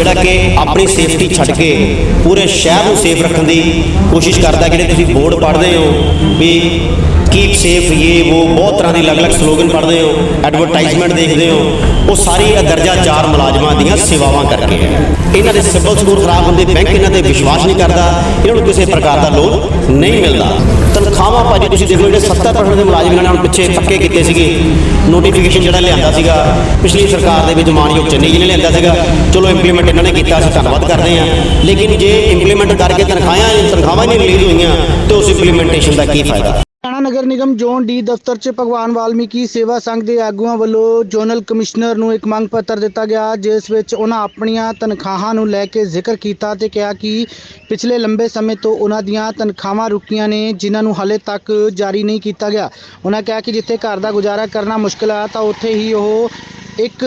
ਜਿਹੜਾ ਕਿ ਆਪਣੀ ਸੇਫਟੀ ਛੱਡ ਕੇ ਪੂਰੇ ਸ਼ਹਿਰ ਨੂੰ ਸੇਫ ਰੱਖਣ ਦੀ ਕੋਸ਼ਿਸ਼ ਕਰਦਾ ਜਿਹੜੇ ਤੁਸੀਂ ਬੋਰਡ ਪੜ੍ਹਦੇ ਹੋ ਵੀ ਕੀਪ ਸੇਫ ਇਹ ਉਹ ਬਹੁਤ ਤਰ੍ਹਾਂ ਦੇ ਅਲੱਗ-ਅਲੱਗ ਸਲੋਗਨ ਪੜ੍ਹਦੇ ਹੋ ਐਡਵਰਟਾਈਜ਼ਮੈਂਟ ਦੇਖਦੇ ਹੋ, ਉਹ ਸਾਰੀ ਦਰਜਾ 4 ਮੁਲਾਜ਼ਮਾਂ ਦੀਆਂ ਸੇਵਾਵਾਂ ਕਰਕੇ ਹੈ। ਇਹਨਾਂ ਦੇ ਸਿਵਲ ਸਕੋਰ ਖਰਾਬ ਹੁੰਦੇ, ਬੈਂਕ ਇਹਨਾਂ ਤੇ ਵਿਸ਼ਵਾਸ ਨਹੀਂ ਕਰਦਾ, ਇਹਨਾਂ ਨੂੰ ਕਿਸੇ ਪ੍ਰਕਾਰ ਦਾ ਲੋਨ ਨਹੀਂ ਮਿਲਦਾ। ਤਨਖਾਹਾਂ ਭਾਜੀ, ਤੁਸੀਂ ਦੇਖ ਲਓ ਜਿਹੜੇ 70% ਦੇ ਮੁਲਾਜ਼ਮ ਇਹਨਾਂ ਨੇ ਹੁਣ ਪਿੱਛੇ ਪੱਕੇ ਕੀਤੇ ਸੀਗੇ। ਨੋਟੀਫਿਕੇਸ਼ਨ ਜਿਹੜਾ ਲਿਆਂਦਾ ਸੀਗਾ, ਪਿਛਲੀ ਸਰਕਾਰ ਦੇ ਵਿੱਚ ਮਾਨਯੋਗ ਚੰਨੀ ਜੀ ਨੇ ਲਿਆਂਦਾ ਸੀਗਾ। ਚਲੋ ਇੰਪਲੀਮੈਂਟ ਇਹਨਾਂ ਨੇ ਕੀਤਾ, ਅਸੀਂ ਧੰਨਵਾਦ ਕਰਦੇ ਹਾਂ। ਲੇਕਿਨ ਜੇ ਇੰਪਲੀਮੈਂਟ ਕਰਕੇ ਤਨਖਾਹਾਂ ਤਨਖਾਹਾਂ ਹੀ ਨਹੀਂ ਰਿਲੀਜ਼ ਹੋਈਆਂ, ਤੇ ਉਸ ਇੰਪਲੀਮੈਂਟੇਸ਼ਨ ਦਾ ਕੀ ਫਾਇਦਾ? ਹਰਿਆਣਾ ਨਗਰ ਨਿਗਮ ਜ਼ੋਨ ਡੀ ਦਫ਼ਤਰ 'ਚ ਭਗਵਾਨ ਵਾਲਮੀਕੀ ਸੇਵਾ ਸੰਘ ਦੇ ਆਗੂਆਂ ਵੱਲੋਂ ਜ਼ੋਨਲ ਕਮਿਸ਼ਨਰ ਨੂੰ ਇੱਕ ਮੰਗ ਪੱਤਰ ਦਿੱਤਾ ਗਿਆ, ਜਿਸ ਵਿੱਚ ਉਹਨਾਂ ਆਪਣੀਆਂ ਤਨਖਾਹਾਂ ਨੂੰ ਲੈ ਕੇ ਜ਼ਿਕਰ ਕੀਤਾ ਤੇ ਕਿਹਾ ਕਿ ਪਿਛਲੇ ਲੰਬੇ ਸਮੇਂ ਤੋਂ ਉਹਨਾਂ ਦੀਆਂ ਤਨਖਾਹਾਂ ਰੁਕੀਆਂ ਨੇ, ਜਿਨ੍ਹਾਂ ਨੂੰ ਹਾਲੇ ਤੱਕ ਜਾਰੀ ਨਹੀਂ ਕੀਤਾ ਗਿਆ। ਉਹਨਾਂ ਕਿਹਾ ਕਿ ਜਿੱਥੇ ਘਰ ਦਾ ਗੁਜ਼ਾਰਾ ਕਰਨਾ ਮੁਸ਼ਕਲ ਆ, ਤਾਂ ਉੱਥੇ ਹੀ ਉਹ ਇੱਕ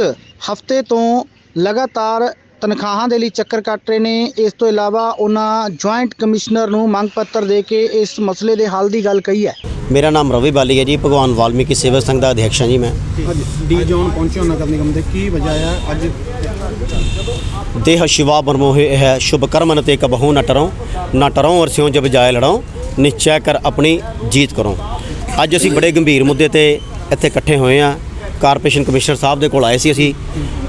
ਹਫ਼ਤੇ ਤੋਂ ਲਗਾਤਾਰ ਤਨਖਾਹਾਂ ਦੇ ਲਈ ਚੱਕਰ ਕੱਟ ਰਹੇ ਨੇ। ਇਸ ਤੋਂ ਇਲਾਵਾ ਉਹਨਾਂ ਜੁਆਇੰਟ ਕਮਿਸ਼ਨਰ ਨੂੰ ਮੰਗ ਪੱਤਰ ਦੇ ਕੇ ਇਸ ਮਸਲੇ ਦੇ ਹੱਲ ਦੀ ਗੱਲ ਕਹੀ ਹੈ। ਮੇਰਾ ਨਾਮ ਰਵੀ ਬਾਲੀ ਹੈ ਜੀ ਭਗਵਾਨ ਵਾਲਮੀਕੀ ਸੇਵਾ ਸੰਘ ਦਾ ਅਧਿਕਸ਼ ਹਾਂ ਜੀ ਮੈਂ। ਡੀ ਜ਼ੋਨ ਪਹੁੰਚਿਆ ਨਗਰ ਨਿਗਮ ਦੇ ਕੀ ਵਜ੍ਹਾ ਹੈ ਅੱਜ? ਦੇਹ ਸ਼ਿਵਾ ਬਰਮੋਹੇ ਹੈ ਸ਼ੁਭ ਕਰਮਨ ਤੇ ਕਬਹੂ ਨ ਟਰੋ ਨ ਟਰੋ ਔਰ ਸਿਉ ਜਬ ਜਾਇ ਲੜੋ ਨਿਸ਼ਚੈ ਕਰ ਆਪਣੀ ਜੀਤ ਕਰੋ ਅੱਜ ਅਸੀਂ ਬੜੇ ਗੰਭੀਰ ਮੁੱਦੇ ਤੇ ਇੱਥੇ ਇਕੱਠੇ ਹੋਏ ਆ ਕਾਰਪੋਰੇਸ਼ਨ ਕਮਿਸ਼ਨਰ ਸਾਹਿਬ ਦੇ ਕੋਲ ਆਏ ਸੀ ਅਸੀਂ।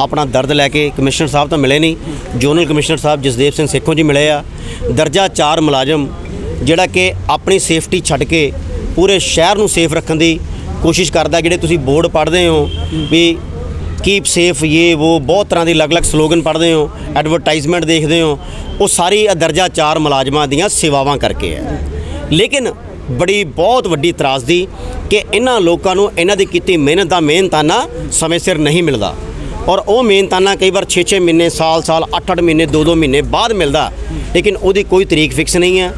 ਆਪਣਾ ਦਰਦ ਲੈ ਕੇ ਕਮਿਸ਼ਨਰ ਸਾਹਿਬ ਤਾਂ ਮਿਲੇ ਨਹੀਂ। ਜ਼ੋਨਲ ਕਮਿਸ਼ਨਰ ਸਾਹਿਬ ਜਸਦੇਵ ਸਿੰਘ ਸੇਖੋਂ ਜੀ ਮਿਲੇ ਆ। ਦਰਜਾ 4 ਮੁਲਾਜ਼ਮ ਜਿਹੜਾ ਕਿ ਆਪਣੀ ਸੇਫਟੀ ਛੱਡ ਕੇ ਪੂਰੇ ਸ਼ਹਿਰ ਨੂੰ ਸੇਫ ਰੱਖਣ ਦੀ ਕੋਸ਼ਿਸ਼ ਕਰਦਾ, ਜਿਹੜੇ ਤੁਸੀਂ ਬੋਰਡ ਪੜ੍ਹਦੇ ਹੋ ਵੀ ਕੀਪ ਸੇਫ ਇਹ ਉਹ ਬਹੁਤ ਤਰ੍ਹਾਂ ਦੀ ਅਲੱਗ-ਅਲੱਗ ਸਲੋਗਨ ਪੜ੍ਹਦੇ ਹੋ ਐਡਵਰਟਾਈਜ਼ਮੈਂਟ ਦੇਖਦੇ ਹੋ, ਉਹ ਸਾਰੀ ਇਹ ਦਰਜਾ 4 ਮੁਲਾਜ਼ਮਾਂ ਦੀਆਂ ਸੇਵਾਵਾਂ ਕਰਕੇ ਹੈ ਲੇਕਿਨ ਬੜੀ ਬਹੁਤ ਵੱਡੀ ਤਰਾਸਦੀ ਕਿ ਇਹਨਾਂ ਲੋਕਾਂ ਨੂੰ ਇਹਨਾਂ ਦੀ ਕੀਤੀ ਮਿਹਨਤ ਦਾ ਮਿਹਨਤਾਨਾ ਸਮੇਂ ਸਿਰ ਨਹੀਂ ਮਿਲਦਾ। ਔਰ ਉਹ ਮਿਹਨਤਾਨਾ ਕਈ ਵਾਰ 6-6 ਮਹੀਨੇ, ਸਾਲ-ਸਾਲ 8-8 ਮਹੀਨੇ 2-2 ਮਹੀਨੇ ਬਾਅਦ ਮਿਲਦਾ। ਲੇਕਿਨ ਉਹਦੀ ਕੋਈ ਤਰੀਕ ਫਿਕਸ ਨਹੀਂ ਹੈ।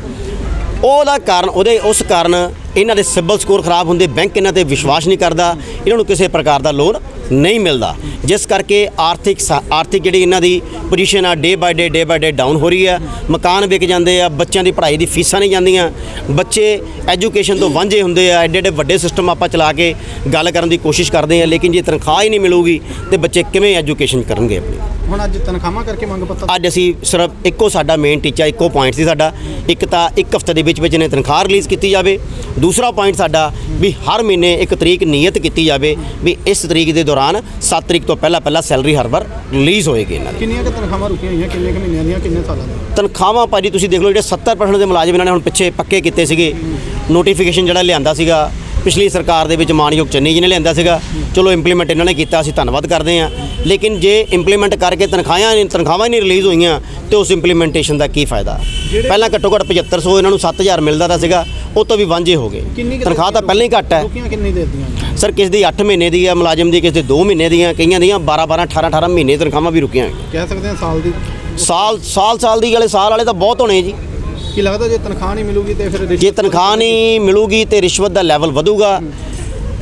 ਉਹਦਾ ਕਾਰਨ, ਉਹਦੇ ਉਸ ਕਾਰਨ ਇਹਨਾਂ ਦੇ ਸਿਬਲ ਸਕੋਰ ਖਰਾਬ ਹੁੰਦੇ, ਬੈਂਕ ਇਹਨਾਂ ਤੇ ਵਿਸ਼ਵਾਸ ਨਹੀਂ ਕਰਦਾ। ਇਹਨਾਂ ਨੂੰ ਕਿਸੇ ਪ੍ਰਕਾਰ ਦਾ ਲੋਨ ਨਹੀਂ ਮਿਲਦਾ। ਜਿਸ ਕਰਕੇ ਆਰਥਿਕ ਸਾ- ਆਰਥਿਕ ਜਿਹੜੀ ਇਹਨਾਂ ਦੀ ਪੋਜੀਸ਼ਨ ਆ day by day day by day down ਹੋ ਰਹੀ ਆ। ਮਕਾਨ ਵਿਕ ਜਾਂਦੇ ਆ, ਬੱਚਿਆਂ ਦੀ ਪੜ੍ਹਾਈ ਦੀ ਫੀਸਾਂ ਨਹੀਂ ਜਾਂਦੀਆਂ। ਬੱਚੇ ਐਜੂਕੇਸ਼ਨ ਤੋਂ ਵਾਂਝੇ ਹੁੰਦੇ ਆ, ਐਡੇ ਐਡੇ ਵੱਡੇ ਸਿਸਟਮ ਆਪਾਂ ਚਲਾ ਕੇ ਗੱਲ ਕਰਨ ਦੀ ਕੋਸ਼ਿਸ਼ ਕਰਦੇ ਆ, ਲੇਕਿਨ ਜੇ ਤਨਖਾਹ ਹੀ ਨਹੀਂ ਮਿਲੂਗੀ, ਤੇ ਬੱਚੇ ਕਿਵੇਂ ਐਜੂਕੇਸ਼ਨ ਕਰਨਗੇ ਆਪਣੀ? ਹੁਣ ਅੱਜ ਤਨਖਾਹਾਂ ਕਰਕੇ ਮੰਗ ਪੱਤਰ? ਅੱਜ ਅਸੀਂ ਸਿਰਫ ਇੱਕੋ ਸਾਡਾ ਮੇਨ ਟੀਚਾ ਇੱਕੋ ਪੁਆਇੰਟ ਸੀ ਸਾਡਾ। ਇੱਕ ਤਾਂ ਇੱਕ ਹਫ਼ਤੇ ਦੇ ਵਿੱਚ ਵਿੱਚ ਨੇ ਤਨਖਾਹ ਰਿਲੀਜ਼ ਕੀਤੀ ਜਾਵੇ। ਦੂਸਰਾ ਪੁਆਇੰਟ ਸਾਡਾ ਵੀ ਹਰ ਮਹੀਨੇ ਇੱਕ ਤਰੀਕ ਨਿਯਤ ਕੀਤੀ ਜਾਵੇ ਵੀ ਇਸ ਤਰੀਕ ਦੇ ਦੌਰਾਨ 7 ਤਰੀਕ ਤੋਂ ਪਹਿਲਾਂ ਪਹਿਲਾਂ ਸੈਲਰੀ ਹਰ ਵਾਰ ਰਿਲੀਜ਼ ਹੋਏਗੀ ਇਹਨਾਂ ਦੀ। ਕਿੰਨੀਆਂ ਕੁ ਤਨਖਾਹਾਂ ਰੁਕੀਆਂ ਹੋਈਆਂ ਕਿੰਨੇ ਕੁ ਮਹੀਨਿਆਂ ਦੀਆਂ ਕਿੰਨੇ ਸਾਲਾਂ ਦੀਆਂ? ਤਨਖਾਹਾਂ ਭਾਜੀ ਤੁਸੀਂ ਦੇਖ ਲਓ ਜਿਹੜੇ 70% ਦੇ ਮੁਲਾਜ਼ਮ ਇਹਨਾਂ ਨੇ ਹੁਣ ਪਿੱਛੇ ਪੱਕੇ ਕੀਤੇ ਸੀਗੇ। ਨੋਟੀਫਿਕੇਸ਼ਨ ਜਿਹੜਾ ਲਿਆਂਦਾ ਸੀਗਾ ਪਿਛਲੀ ਸਰਕਾਰ ਦੇ ਵਿੱਚ ਮਾਨਯੋਗ ਚੰਨੀ ਜੀ ਨੇ ਲਿਆਂਦਾ ਸੀਗਾ। ਚਲੋ ਇੰਪਲੀਮੈਂਟ ਇਹਨਾਂ ਨੇ ਕੀਤਾ ਅਸੀਂ ਧੰਨਵਾਦ ਕਰਦੇ ਹਾਂ। ਲੇਕਿਨ ਜੇ ਇੰਪਲੀਮੈਂਟ ਕਰਕੇ ਤਨਖਾਹਾਂ ਨਹੀਂ ਤਨਖਾਹਾਂ ਹੀ ਨਹੀਂ ਰਿਲੀਜ਼ ਹੋਈਆਂ ਤੇ ਉਸ ਇੰਪਲੀਮੈਂਟੇਸ਼ਨ ਦਾ ਕੀ ਫਾਇਦਾ? ਪਹਿਲਾਂ ਘੱਟੋ ਘੱਟ 7500 ਇਹਨਾਂ ਨੂੰ 7000 ਮਿਲਦਾ ਤਾਂ ਸੀਗਾ ਉਹ ਤੋਂ ਵੀ ਵਾਂਝੇ ਹੋ ਗਏ। ਤਨਖਾਹ ਤਾਂ ਪਹਿਲਾਂ ਹੀ ਘੱਟ ਹੈ। ਕਿੰਨੀ ਸਰ ਕਿਸ ਦੀ 8 ਮਹੀਨੇ ਦੀ ਹੈ ਮੁਲਾਜ਼ਮ ਦੀ ਕਿਸ ਦੀ 2 ਮਹੀਨੇ ਦੀਆਂ ਕਈਆਂ ਦੀਆਂ 12 12 18 18 ਮਹੀਨੇ ਤਨਖਾਹਾਂ ਵੀ ਰੁਕੀਆਂ ਹੋਈਆਂ। ਕਹਿ ਸਕਦੇ ਹਾਂ ਸਾਲ ਦੀ ਸਾਲ ਸਾਲ ਸਾਲ ਦੀ ਵਾਲੇ ਸਾਲ ਵਾਲੇ ਤਾਂ ਬਹੁਤ ਹੋਣੇ ਜੀ। ਕੀ ਲੱਗਦਾ ਜੇ ਤਨਖਾਹ ਨਹੀਂ ਮਿਲੂਗੀ ਤੇ ਫਿਰ ਜੇ ਤਨਖਾਹ ਨਹੀਂ ਮਿਲੂਗੀ ਤੇ ਰਿਸ਼ਵਤ ਦਾ ਲੈਵਲ ਵਧੂਗਾ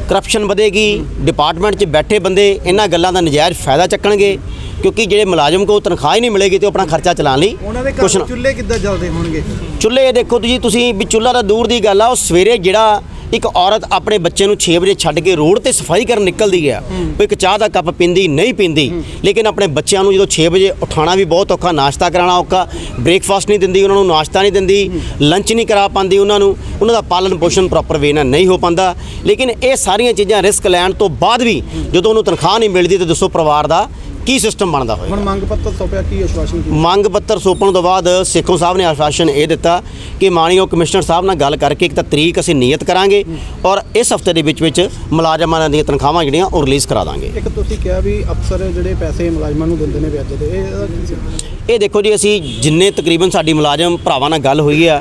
ਕਰਪਸ਼ਨ ਵਧੇਗੀ ਡਿਪਾਰਟਮੈਂਟ 'ਚ ਬੈਠੇ ਬੰਦੇ ਇਹਨਾਂ ਗੱਲਾਂ ਦਾ ਨਜਾਇਜ਼ ਫਾਇਦਾ ਚੱਕਣਗੇ ਕਿਉਂਕਿ ਜਿਹੜੇ ਮੁਲਾਜ਼ਮ ਕੋ ਤਨਖਾਹ ਹੀ ਨਹੀਂ ਮਿਲੇਗੀ ਤੇ ਉਹ ਆਪਣਾ ਖਰਚਾ ਚਲਾਉਣ ਲਈ ਉਹਨਾਂ ਦੇ ਘਰ ਚੁੱਲ੍ਹੇ ਕਿੱਦਾਂ ਜਲਦੇ ਹੋਣਗੇ? ਚੁੱਲ੍ਹੇ ਦੇਖੋ ਤੁਸੀਂ ਤੁਸੀਂ ਵੀ ਚੁੱਲ੍ਹਾ ਤਾਂ ਦੂਰ ਦੀ ਗੱਲ ਆ ਉਹ ਸਵੇਰੇ ਜਿਹੜਾ ਇੱਕ ਔਰਤ ਆਪਣੇ ਬੱਚੇ ਨੂੰ 6 ਵਜੇ ਛੱਡ ਕੇ ਰੋਡ ਤੇ ਸਫ਼ਾਈ ਕਰਨ ਨਿਕਲਦੀ ਆ। ਉਹ ਇੱਕ ਚਾਹ ਦਾ ਕੱਪ ਪੀਂਦੀ ਨਹੀਂ ਪੀਂਦੀ। ਲੇਕਿਨ ਆਪਣੇ ਬੱਚਿਆਂ ਨੂੰ ਜਦੋਂ 6 ਵਜੇ ਉਠਾਉਣਾ ਵੀ ਬਹੁਤ ਔਖਾ ਨਾਸ਼ਤਾ ਕਰਾਉਣਾ ਔਖਾ ਬ੍ਰੇਕਫਾਸਟ ਨਹੀਂ ਦਿੰਦੀ ਉਹਨਾਂ ਨੂੰ ਨਾਸ਼ਤਾ ਨਹੀਂ ਦਿੰਦੀ ਲੰਚ ਨਹੀਂ ਕਰਾ ਪਾਉਂਦੀ ਉਹਨਾਂ ਨੂੰ ਉਹਨਾਂ ਦਾ ਪਾਲਣ ਪੋਸ਼ਣ ਪ੍ਰੋਪਰ ਵੇ ਨਾਲ ਨਹੀਂ ਹੋ ਪਾਉਂਦਾ। ਲੇਕਿਨ ਇਹ ਸਾਰੀਆਂ ਚੀਜ਼ਾਂ ਰਿਸਕ ਲੈਣ ਤੋਂ ਬਾਅਦ ਵੀ ਜਦੋਂ ਉਹਨੂੰ ਤਨਖਾਹ ਨਹੀਂ ਮਿਲਦੀ ਤੇ ਦੱਸੋ ਪਰਿਵਾਰ ਦਾ ਕੀ ਸਿਸਟਮ ਬਣਦਾ ਹੋਏਗਾ? ਹੁਣ ਮੰਗ ਪੱਤਰ ਸੌਂਪਿਆ ਕੀ ਆਸ਼ਵਾਸਨ ਕੀ? ਮੰਗ ਪੱਤਰ ਸੌਂਪਣ ਤੋਂ ਬਾਅਦ ਸੇਖੋਂ ਸਾਹਿਬ ਨੇ ਆਸ਼ਵਾਸਨ ਇਹ ਦਿੱਤਾ ਕਿ ਮਾਨਯੋਗ ਕਮਿਸ਼ਨਰ ਸਾਹਿਬ ਨਾਲ ਗੱਲ ਕਰਕੇ ਇੱਕ ਤਾਂ ਤਰੀਕ ਅਸੀਂ ਨਿਯਤ ਕਰਾਂਗੇ ਔਰ ਇਸ ਹਫ਼ਤੇ ਦੇ ਵਿੱਚ ਵਿੱਚ ਮੁਲਾਜ਼ਮਾਂ ਦੀਆਂ ਤਨਖਾਹਾਂ ਜਿਹੜੀਆਂ ਉਹ ਰਿਲੀਜ਼ ਕਰਾ ਦਾਂਗੇ। ਇੱਕ ਤੁਸੀਂ ਕਿਹਾ ਵੀ ਅਫਸਰ ਜਿਹੜੇ ਪੈਸੇ ਮੁਲਾਜ਼ਮਾਂ ਨੂੰ ਦਿੰਦੇ ਨੇ ਵਿਆਜ ਦੇ ਇਹ? ਇਹ ਦੇਖੋ ਜੀ ਅਸੀਂ ਜਿੰਨੇ ਤਕਰੀਬਨ ਸਾਡੀ ਮੁਲਾਜ਼ਮ ਭਰਾਵਾਂ ਨਾਲ ਗੱਲ ਹੋਈ ਆ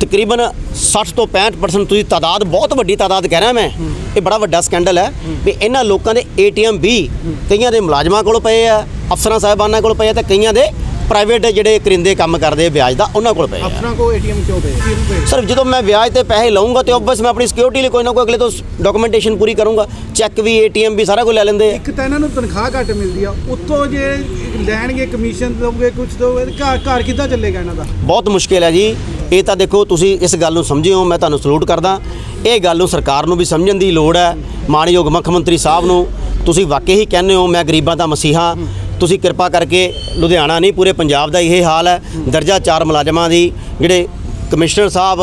ਤਕਰੀਬਨ 60 ਤੋਂ 65% ਤੁਸੀਂ ਤਾਦਾਦ ਬਹੁਤ ਵੱਡੀ ਤਾਦਾਦ ਕਹਿ ਰਿਹਾ ਮੈਂ। ਇਹ ਬੜਾ ਵੱਡਾ ਸਕੈਂਡਲ ਹੈ ਵੀ ਇਹਨਾਂ ਲੋਕਾਂ ਦੇ ਏਟੀਐਮ ਵੀ ਕਈਆਂ ਦੇ ਮੁਲਾਜ਼ਮਾਂ ਕੋਲ ਪਏ ਆ ਅਫਸਰਾਂ ਸਾਹਿਬਾਨਾਂ ਕੋਲ ਪਏ ਆ ਤੇ ਕਈਆਂ ਦੇ ਪ੍ਰਾਈਵੇਟ ਜਿਹੜੇ ਕਰਿੰਦੇ ਕੰਮ ਕਰਦੇ ਵਿਆਜ ਦਾ ਉਹਨਾਂ ਕੋਲ ਪਏ ਆ। ਅਫਸਰਾਂ ਕੋ ਏਟੀਐਮ ਕਿਉਂ ਪਏ? ਸਰ ਜਦੋਂ ਮੈਂ ਵਿਆਜ ਤੇ ਪੈਸੇ ਲਵਾਂਗਾ ਤੇ ਆਬਵੀਅਸ ਮੈਂ ਆਪਣੀ ਸਿਕਿਉਰਿਟੀ ਲਈ ਕੋਈ ਨਾ ਕੋਈ ਅਗਲੇ ਤੋਂ ਡਾਕੂਮੈਂਟੇਸ਼ਨ ਪੂਰੀ ਕਰੂੰਗਾ। ਚੈੱਕ ਵੀ ਏਟੀਐਮ ਵੀ ਸਾਰਾ ਕੁਝ ਲੈ ਲੈਂਦੇ ਇੱਕ ਤਾਂ ਇਹਨਾਂ ਨੂੰ ਤਨਖਾਹ ਘੱਟ ਮਿਲਦੀ ਆ ਉੱਤੋਂ ਜੇ ਲੈਣਗੇ ਕਮਿਸ਼ਨ ਦੋਗੇ ਕੁਝ ਦੋਗੇ ਘਰ ਘਰ ਕਿੱਦਾਂ ਚੱਲੇਗਾ ਇਹਨਾਂ ਦਾ? ਬਹੁਤ ਮੁਸ਼ਕਿਲ ਹੈ ਜੀ। ਇਹ ਤਾਂ ਦੇਖੋ ਤੁਸੀਂ ਇਸ ਗੱਲ ਨੂੰ ਸਮਝਿਓ ਮੈਂ ਤੁਹਾਨੂੰ ਸਲੂਟ ਕਰਦਾ। ਇਹ ਗੱਲ ਨੂੰ ਸਰਕਾਰ ਨੂੰ ਵੀ ਸਮਝਣ ਦੀ ਲੋੜ ਹੈ। ਮਾਨਯੋਗ ਮੁੱਖ ਮੰਤਰੀ ਸਾਹਿਬ ਨੂੰ ਤੁਸੀਂ ਵਾਕਈ ਹੀ ਕਹਿੰਦੇ ਹੋ, ਮੈਂ ਗਰੀਬਾਂ ਦਾ ਮਸੀਹਾ। ਤੁਸੀਂ ਕਿਰਪਾ ਕਰਕੇ ਲੁਧਿਆਣਾ ਨਹੀਂ, ਪੂਰੇ ਪੰਜਾਬ ਦਾ ਇਹ ਹਾਲ ਹੈ। ਦਰਜਾ 4 ਮੁਲਾਜ਼ਮਾਂ ਦੀ ਜਿਹੜੇ ਕਮਿਸ਼ਨਰ ਸਾਹਿਬ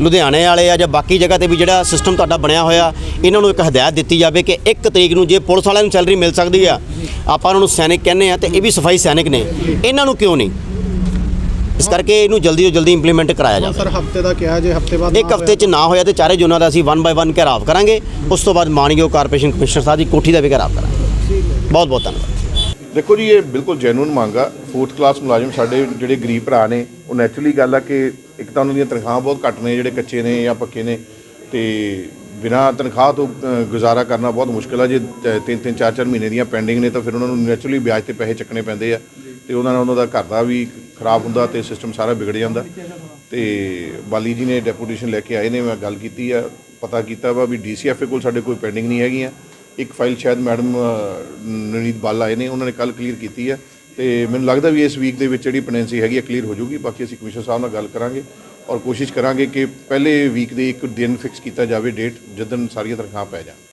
ਲੁਧਿਆਣੇ ਵਾਲੇ ਆ ਜਾਂ ਬਾਕੀ ਜਗ੍ਹਾ ਤੇ ਵੀ ਜਿਹੜਾ ਸਿਸਟਮ ਤੁਹਾਡਾ ਬਣਿਆ ਹੋਇਆ, ਇਹਨਾਂ ਨੂੰ ਇੱਕ ਹਦਾਇਤ ਦਿੱਤੀ ਜਾਵੇ ਕਿ ਇੱਕ ਤਰੀਕ ਨੂੰ ਜੇ ਪੁਲਿਸ ਵਾਲਿਆਂ ਨੂੰ ਸੈਲਰੀ ਮਿਲ ਸਕਦੀ ਆ, ਆਪਾਂ ਉਹਨਾਂ ਨੂੰ ਸੈਨਿਕ ਕਹਿੰਦੇ ਆ ਤੇ ਇਹ ਵੀ ਸਫ਼ਾਈ ਸੈਨਿਕ ਨੇ। ਇਹਨਾਂ ਨੂੰ ਕਿਉਂ ਨਹੀਂ? ਇਸ ਕਰਕੇ ਇਹਨੂੰ ਜਲਦੀ ਤੋਂ ਜਲਦੀ ਇੰਪਲੀਮੈਂਟ ਕਰਾਇਆ ਜਾਵੇ। ਸਰ ਹਫ਼ਤੇ ਦਾ ਕਿਹਾ ਜੇ ਹਫ਼ਤੇ ਬਾਅਦ ਇੱਕ ਹਫ਼ਤੇ 'ਚ ਨਾ ਹੋਇਆ ਤੇ ਚਾਰੇ ਜੂਨਾਂ ਦਾ ਅਸੀਂ 1 ਬਾਏ 1 ਘੇਰਾਵ ਕਰਾਂਗੇ। ਉਸ ਤੋਂ ਬਾਅਦ ਮਾਨਯੋਗ ਕਾਰਪੋਰੇਸ਼ਨ ਕਮਿਸ਼ਨਰ ਸਾਹਿਬ ਦੀ ਕੋਠੀ ਦਾ ਵੀ ਘੇਰਾਵ ਕਰਾਂਗੇ। ਬਹੁਤ ਬਹੁਤ ਧੰਨਵਾਦ। ਦੇਖੋ ਜੀ ਇਹ ਬਿਲਕੁਲ ਜੈਨੂਨ ਮੰਗ ਆ। ਫੋਰਥ ਕਲਾਸ ਮੁਲਾਜ਼ਮ ਸਾਡੇ ਜਿਹੜੇ ਗਰੀਬ ਭਰਾ ਨੇ ਉਹ ਨੈਚੁਰਲੀ ਗੱਲ ਆ ਕਿ ਇੱਕ ਤਾਂ ਉਹਨਾਂ ਦੀਆਂ ਤਨਖਾਹਾਂ ਬਹੁਤ ਘੱਟ ਨੇ ਜਿਹੜੇ ਕੱਚੇ ਨੇ ਜਾਂ ਪੱਕੇ ਨੇ ਤੇ ਬਿਨਾਂ ਤਨਖਾਹ ਤੋਂ ਗੁਜ਼ਾਰਾ ਕਰਨਾ ਬਹੁਤ ਮੁਸ਼ਕਿਲ ਆ। ਜੇ ਤਿੰਨ ਤਿੰਨ ਚਾਰ ਚਾਰ ਮਹੀਨੇ ਦੀਆਂ ਪੈਂਡਿੰਗ ਨੇ ਤਾਂ ਫਿਰ ਉਹਨਾਂ ਨੂੰ ਨੈਚੁਰਲੀ ਵਿਆਜ ਤੇ ਪੈਸੇ ਚੱਕਣੇ ਪੈਂਦੇ ਆ। ਤੇ ਉਹਨਾਂ ਨਾਲ ਉਹਨਾਂ ਦਾ ਘਰ ਦਾ ਵੀ ਖਰਾਬ ਹੁੰਦਾ ਤੇ ਸਿਸਟਮ ਸਾਰਾ ਵਿਗੜ ਜਾਂਦਾ। ਤੇ ਬਾਲੀ ਜੀ ਨੇ ਡੈਪੂਟੇਸ਼ਨ ਲੈ ਕੇ ਆਏ ਨੇ, ਮੈਂ ਗੱਲ ਕੀਤੀ ਆ, ਪਤਾ ਕੀਤਾ ਵਾ ਵੀ ਡੀਸੀਐਫਏ ਕੋਲ ਸਾਡੇ ਕੋਈ ਪੈਂਡਿੰਗ ਨਹੀਂ ਹੈਗੀਆਂ। ਇੱਕ ਫਾਈਲ ਸ਼ਾਇਦ ਮੈਡਮ ਨਵਨੀਤ ਬਾਲ ਆਏ ਨੇ, ਉਹਨਾਂ ਨੇ ਕੱਲ ਕਲੀਅਰ ਕੀਤੀ ਹੈ ਤੇ ਮੈਨੂੰ ਲੱਗਦਾ ਵੀ ਇਸ ਵੀਕ ਦੇ ਵਿੱਚ ਜਿਹੜੀ ਪੈਂਡੈਂਸੀ ਹੈਗੀ ਆ ਕਲੀਅਰ ਹੋ ਜਾਊਗੀ ਬਾਕੀ ਅਸੀਂ ਕਮਿਸ਼ਨਰ ਸਾਹਿਬ ਨਾਲ ਗੱਲ ਕਰਾਂਗੇ ਔਰ ਕੋਸ਼ਿਸ਼ ਕਰਾਂਗੇ ਕਿ ਪਹਿਲੇ ਵੀਕ ਦੇ ਇੱਕ ਦਿਨ ਫਿਕਸ ਕੀਤਾ ਜਾਵੇ ਡੇਟ ਜਦੋਂ ਸਾਰੀਆਂ ਤਨਖਾਹ ਪੈ ਜਾਣ।